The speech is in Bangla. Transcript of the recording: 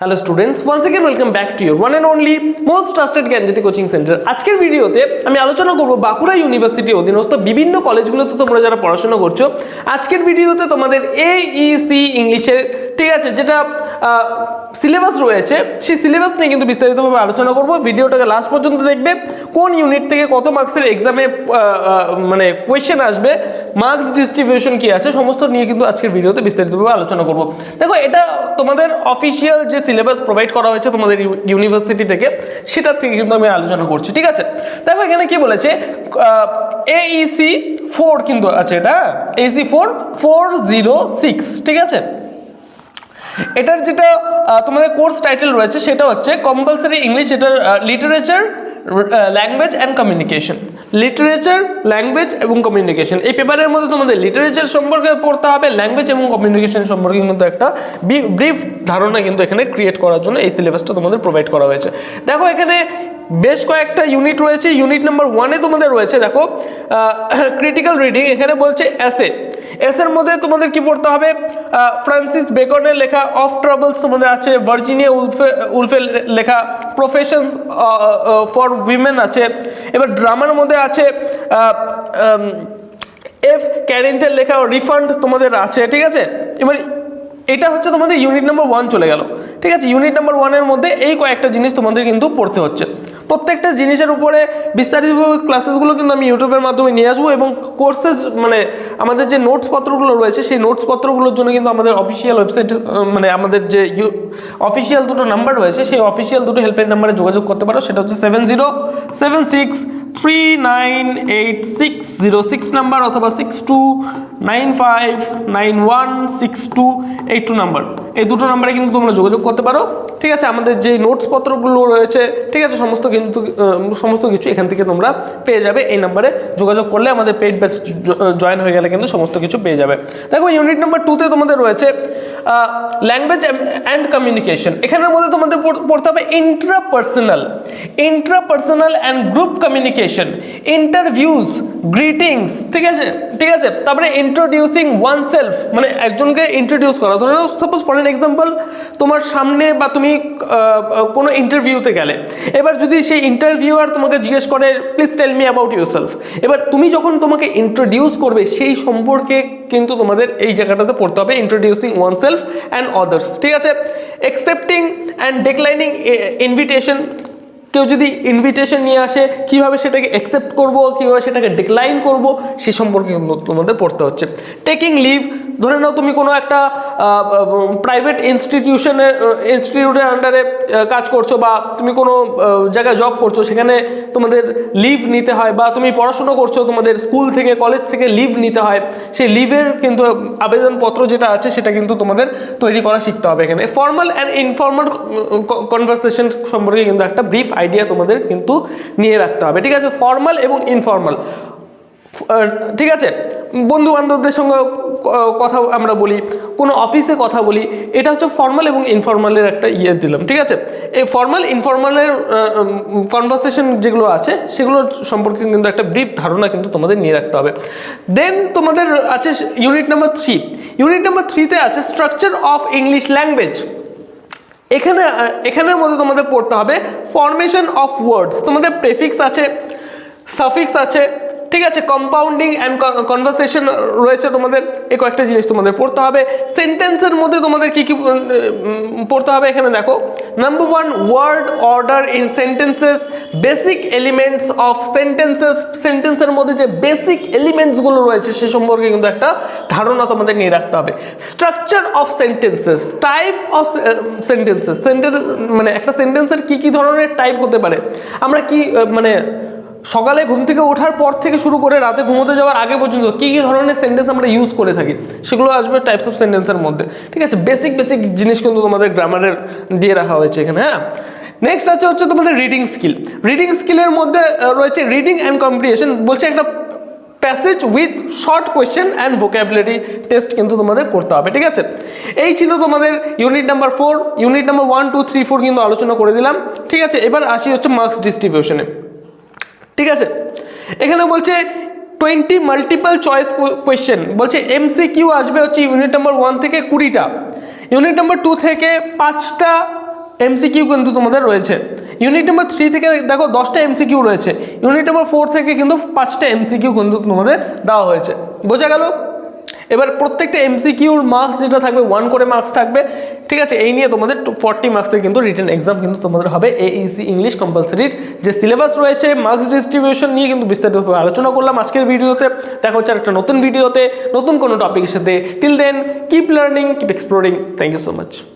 Hello students once again welcome back to your one and only most trusted Gyanjyoti coaching centre আজকের ভিডিওতে আমি আলোচনা করব বাঁকুড়া ইউনিভার্সিটি অধীনস্থ বিভিন্ন কলেজগুলোতে তোমরা যারা পড়াশোনা করছ, আজকের ভিডিওতে তোমাদের এইসি ইংলিশের ঠিক আছে, যেটা সিলেবাস রয়েছে, সেই সিলেবাস নিয়ে কিন্তু বিস্তারিতভাবে আলোচনা করব। ভিডিওটাকে লাস্ট পর্যন্ত দেখবে, কোন ইউনিট থেকে কত মার্কসের এক্সামে মানে কোয়েশ্চেন আসবে মার্কস ডিস্ট্রিবিউশন কি আছে, সমস্ত নিয়ে কিন্তু আজকের ভিডিওতে বিস্তারিতভাবে আলোচনা করব। দেখো, এটা তোমাদের অফিসিয়াল যে সিলেবাস প্রোভাইড করা হয়েছে তোমাদের ইউনিভার্সিটি থেকে, সেটার থেকে কিন্তু আমি আলোচনা করছি, ঠিক আছে? দেখো, এখানে কি বলেছে এইসি ফোর কিন্তু আছে এটা AEC four four zero six ঠিক আছে? এটার যেটা তোমাদের কোর্স টাইটেল রয়েছে, সেটা হচ্ছে কম্পালসারি ইংলিশ এটার literature language and communication literature language এবং কমিউনিকেশন এই পেপারের মধ্যে তোমাদের লিটারেচার সম্পর্কে পড়তে হবে ল্যাঙ্গুয়েজ এবং কমিউনিকেশন সম্পর্কে কিন্তু একটা ব্রিফ ধারণা কিন্তু এখানে ক্রিয়েট করার জন্য এই সিলেবাসটা তোমাদের প্রোভাইড করা হয়েছে। দেখো এখানে বেশ কয়েকটা ইউনিট রয়েছে ইউনিট নাম্বার ওয়ানে তোমাদের রয়েছে, দেখো ক্রিটিক্যাল রিডিং এখানে বলছে এসের মধ্যে তোমাদের কি পড়তে হবে? ফ্রান্সিস বেকনের লেখা অফ ট্রাভেলস তোমাদের আছে ভার্জিনিয়া উলফে উলফের লেখা প্রফেশনস ফর উইমেন আছে। এবার ড্রামার মধ্যে আছে এফ ক্যারিন্থের লেখা রিফান্ড তোমাদের আছে, ঠিক আছে? এবার এটা হচ্ছে তোমাদের ইউনিট নাম্বার ওয়ান চলে গেল। ঠিক আছে? ইউনিট নাম্বার ওয়ানের মধ্যে এই কয়েকটা জিনিস তোমাদের কিন্তু পড়তে হচ্ছে। প্রত্যেকটা জিনিসের উপরে বিস্তারিতভাবে ক্লাসেসগুলো কিন্তু আমি ইউটিউবের মাধ্যমে নিয়ে আসব এবং কোর্সেস মানে আমাদের যে নোটস পত্রগুলো রয়েছে, সেই নোটস পত্রগুলোর জন্য কিন্তু আমাদের অফিসিয়াল ওয়েবসাইট মানে আমাদের যে অফিসিয়াল দুটো নাম্বার রয়েছে, সেই অফিসিয়াল দুটো হেল্পলাইন নাম্বারে যোগাযোগ করতে পারো। সেটা হচ্ছে seven zero seven six three nine eight six zero six number অথবা six two nine five nine one six two eight two number এই দুটো নাম্বারে কিন্তু তোমরা যোগাযোগ করতে পারো। ঠিক আছে, আমাদের যে নোটস পত্রগুলো রয়েছে, ঠিক আছে, সমস্ত কিন্তু সমস্ত কিছু এখান থেকে তোমরা পেয়ে যাবে। এই নাম্বারে যোগাযোগ করলে আমাদের পেড ব্যাচ জয়েন হয়ে গেলে কিন্তু সমস্ত কিছু পেয়ে যাবে। দেখো ইউনিট নাম্বার টুতে তোমাদের রয়েছে ল্যাঙ্গুয়েজ অ্যান্ড কমিউনিকেশন এখানের মধ্যে তোমাদের পড়- পড়তে হবে intrapersonal intrapersonal and group communication interviews greetings ঠিক আছে? ঠিক আছে? তারপরে ইন্ট্রোডিউসিং ওয়ান সেলফ মানে একজনকে ইন্ট্রোডিউস করা। ধরো সাপোজ ফর এন এক্সাম্পল তোমার সামনে বা তুমি কোনো ইন্টারভিউতে গেলে। এবার যদি সেই ইন্টারভিউয়ার তোমাকে জিজ্ঞেস করে please tell me about yourself এবার তুমি যখন তোমাকে ইন্ট্রোডিউস করবে, সেই সম্পর্কে কিন্তু তোমাদের এই জায়গাটাতে পড়তে হবে introducing one self and others ঠিক আছে? অ্যাকসেপ্টিং অ্যান্ড ডিক্লাইনিং ইনভিটেশন কেউ যদি ইনভিটেশন নিয়ে আসে, কীভাবে সেটাকে অ্যাকসেপ্ট করব, কীভাবে সেটাকে ডিক্লাইন করব, সে সম্পর্কে তোমাদের পড়তে হচ্ছে। টেকিং লিভ ধরে নাও তুমি কোনো একটা প্রাইভেট ইনস্টিটিউশনের ইনস্টিটিউটের আন্ডারে কাজ করছ বা তুমি কোনো জায়গায় জব করছ, সেখানে তোমাদের লিভ নিতে হয় বা তুমি পড়াশুনো করছ, তোমাদের স্কুল থেকে কলেজ থেকে লিভ নিতে হয়, সেই লিভের কিন্তু আবেদনপত্র যেটা আছে, সেটা কিন্তু তোমাদের তৈরি করা শিখতে হবে এখানে। ফর্মাল অ্যান্ড ইনফর্মাল কনভারসেশন সম্পর্কে কিন্তু একটা ব্রিফ আইডিয়া তোমাদের কিন্তু নিয়ে রাখতে হবে। ঠিক আছে? ফর্মাল এবং ইনফর্মাল ঠিক আছে? বন্ধু বান্ধবদের সঙ্গে কথা আমরা বলি, কোনো অফিসে কথা বলি, এটা হচ্ছে ফর্মাল এবং ইনফর্মালের একটা ইয়ে দিলাম। ঠিক আছে? এই ফর্মাল ইনফর্মালের কনভারসেশন যেগুলো আছে সেগুলো সম্পর্কে কিন্তু একটা ব্রিফ ধারণা কিন্তু তোমাদের নিয়ে রাখতে হবে। দেন তোমাদের আছে unit number three unit number থ্রিতে আছে স্ট্রাকচার অফ ইংলিশ ল্যাঙ্গুয়েজ এখানে এখানের মধ্যে তোমাদের পড়তে হবে ফর্মেশন অফ ওয়ার্ডস তোমাদের প্রেফিক্স আছে সাফিক্স আছে, ঠিক আছে কম্পাউন্ডিং অ্যান্ড কনভারসেশন রয়েছে তোমাদের এ কয়েকটা জিনিস তোমাদের পড়তে হবে। সেন্টেন্সের মধ্যে তোমাদের কী কি পড়তে হবে এখানে দেখো। Number one word order in sentences basic elements of sentences সেন্টেন্সের মধ্যে যে বেসিক এলিমেন্টসগুলো রয়েছে, সে সম্পর্কে কিন্তু একটা ধারণা তোমাদের নিয়ে রাখতে হবে। Structure of sentences type of sentences sentence মানে একটা সেন্টেন্সের কি কি ধরনের টাইপ হতে পারে? আমরা কি মানে সকালে ঘুম থেকে ওঠার পর থেকে শুরু করে রাতে ঘুমোতে যাওয়ার আগে পর্যন্ত কী কী ধরনের সেন্টেন্স আমরা ইউজ করে থাকি? সেগুলো আসবে টাইপস অফ সেন্টেন্সের মধ্যে। ঠিক আছে? বেসিক বেসিক জিনিস কিন্তু তোমাদের গ্রামারের দিয়ে রাখা হয়েছে এখানে হ্যাঁ? নেক্সট আছে হচ্ছে তোমাদের রিডিং স্কিল রিডিং স্কিলের মধ্যে রয়েছে রিডিং অ্যান্ড কম্পিটিশন বলছে একটা passage with short question and vocabulary test কিন্তু তোমাদের করতে হবে, ঠিক আছে? এই ছিল তোমাদের unit number four unit number one two three four কিন্তু আলোচনা করে দিলাম, ঠিক আছে? এবার আসি হচ্ছে মার্কস ডিস্ট্রিবিউশনে ঠিক আছে? এখানে বলছে টোয়েন্টি মাল্টিপল চয়েস কোয়েশ্চেন বলছে এমসি কিউ আসবে হচ্ছে ইউনিট নাম্বার ওয়ান থেকে কুড়িটা ইউনিট নাম্বার টু থেকে পাঁচটা এমসিকিউ কিন্তু তোমাদের রয়েছে। ইউনিট নাম্বার থ্রি থেকে দেখো দশটা এমসিকিউ রয়েছে। ইউনিট নাম্বার ফোর থেকে কিন্তু পাঁচটা এমসিকিউ কিন্তু তোমাদের দেওয়া হয়েছে। বোঝা গেল? এবার প্রত্যেকটা এমসিকিউর মার্কস যেটা থাকবে ওয়ান করে মার্কস থাকবে। ঠিক আছে, এই নিয়ে তোমাদের ফর্টি মার্কসের কিন্তু রিটেন এক্সাম কিন্তু তোমাদের হবে এইসি ইংলিশ কম্পালসারির যে সিলেবাস রয়েছে মার্কস ডিস্ট্রিবিউশন নিয়ে কিন্তু বিস্তারিতভাবে আলোচনা করলাম আজকের ভিডিওতে। দেখা হচ্ছে একটা নতুন ভিডিওতে, নতুন কোনো টপিকের সাথে। Till then keep learning keep exploring thank you so much